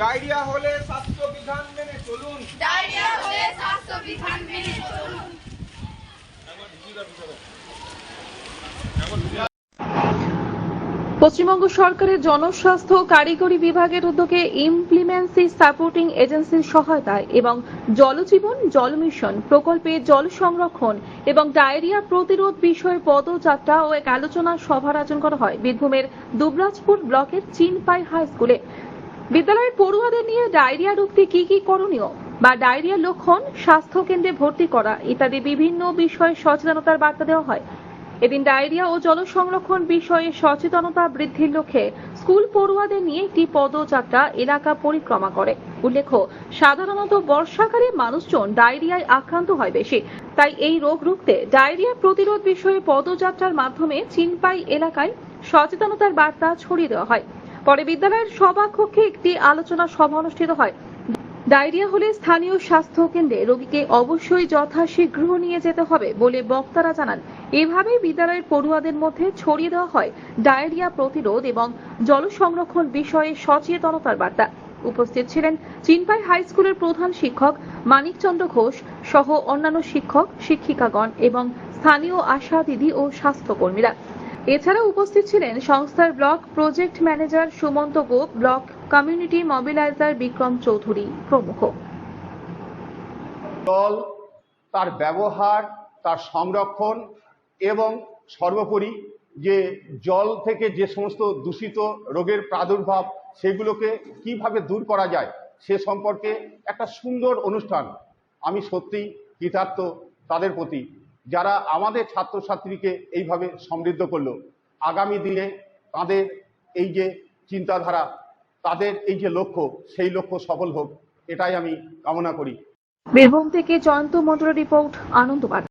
Diarrhoea হলে স্বাস্থ্য বিধান মেনে চলুন। ডায়রিয়া হলে স্বাস্থ্য বিধান মেনে চলুন। পশ্চিমবঙ্গ সরকারের জনস্বাস্থ্য কারিগরি বিভাগের উদ্যোগে ইমপ্লিমেন্সি সাপোর্টিং এজেন্সির সহায়তায় এবং জলজীবন জল মিশন প্রকল্পে জল সংরক্ষণ এবং ডায়রিয়া প্রতিরোধ বিষয়ে পদযাত্রা ও এক আলোচনা সভার আয়োজন করা হয়। বীরভূমের দুবরাজপুর ব্লকের চিনপাই হাই স্কুলে বিদ্যালয়ের পড়ুয়াদের নিয়ে ডায়রিয়া রুখতে কি কি করণীয়? বা ডায়রিয়া লক্ষণ স্বাস্থ্য কেন্দ্রে ভর্তি করা, ইত্যাদি বিভিন্ন বিষয়ে সচেতনতার বার্তা দেওয়া হয়। এদিন ডায়রিয়া ও জল সংরক্ষণ বিষয়ে সচেতনতা বৃদ্ধির লক্ষ্যে স্কুল পড়ুয়াদের নিয়ে একটি পদযাত্রা এলাকা পরিক্রমা করে। উল্লেখ্য, সাধারণত বর্ষাকালে মানুষজন ডায়রিয়ায় আক্রান্ত হয় বেশি। তাই এই রোগ রুখতে ডায়রিয়া প্রতিরোধ বিষয়ে পদযাত্রার মাধ্যমে চিনপাই এলাকায় সচেতনতার বার্তা ছড়িয়ে দেওয়া হয়। পরে বিদ্যালয়ের সভাকক্ষে একটি আলোচনা সভা অনুষ্ঠিত হয়। ডায়রিয়া হলে স্থানীয় স্বাস্থ্য কেন্দ্রে রোগীকে অবশ্যই যথাশীঘ্র নিয়ে যেতে হবে বলে বক্তারা জানান। এভাবেই বিদ্যালয়ের পড়ুয়াদের মধ্যে ছড়িয়ে দেওয়া হয় ডায়রিয়া প্রতিরোধ এবং জল সংরক্ষণ বিষয়ে সচেতনতার বার্তা। উপস্থিত ছিলেন চিনপাই হাই স্কুলের প্রধান শিক্ষক মানিকচন্দ্র ঘোষ সহ অন্যান্য শিক্ষক, শিক্ষিকাগণ এবং স্থানীয় আশা দিদি ও স্বাস্থ্যকর্মীরা। এছাড়া উপস্থিত ছিলেন সংস্থার block project manager Sumanta Gop, block community mobiliser Bikram Chowdhury প্রমুখ। জল তার ব্যবহার, তার সংরক্ষণ এবং সর্বোপরি যে জল থেকে যে সমস্ত দূষিত রোগের প্রাদুর্ভাব সেগুলোকে কীভাবে দূর করা যায় সে সম্পর্কে একটা সুন্দর অনুষ্ঠান। আমি সত্যিই কৃতার্থ তাদের প্রতি। যারা আমাদের ছাত্রছাত্রীকে এইভাবে সমৃদ্ধ করল, আগামী দিনে তাদের এই যে চিন্তাধারা, তাদের এই যে লক্ষ্য, সেই লক্ষ্য সফল হোক, এটাই আমি কামনা করি। বীরভূম থেকে জয়ন্ত মন্ডল রিপোর্ট আনন্দবাদ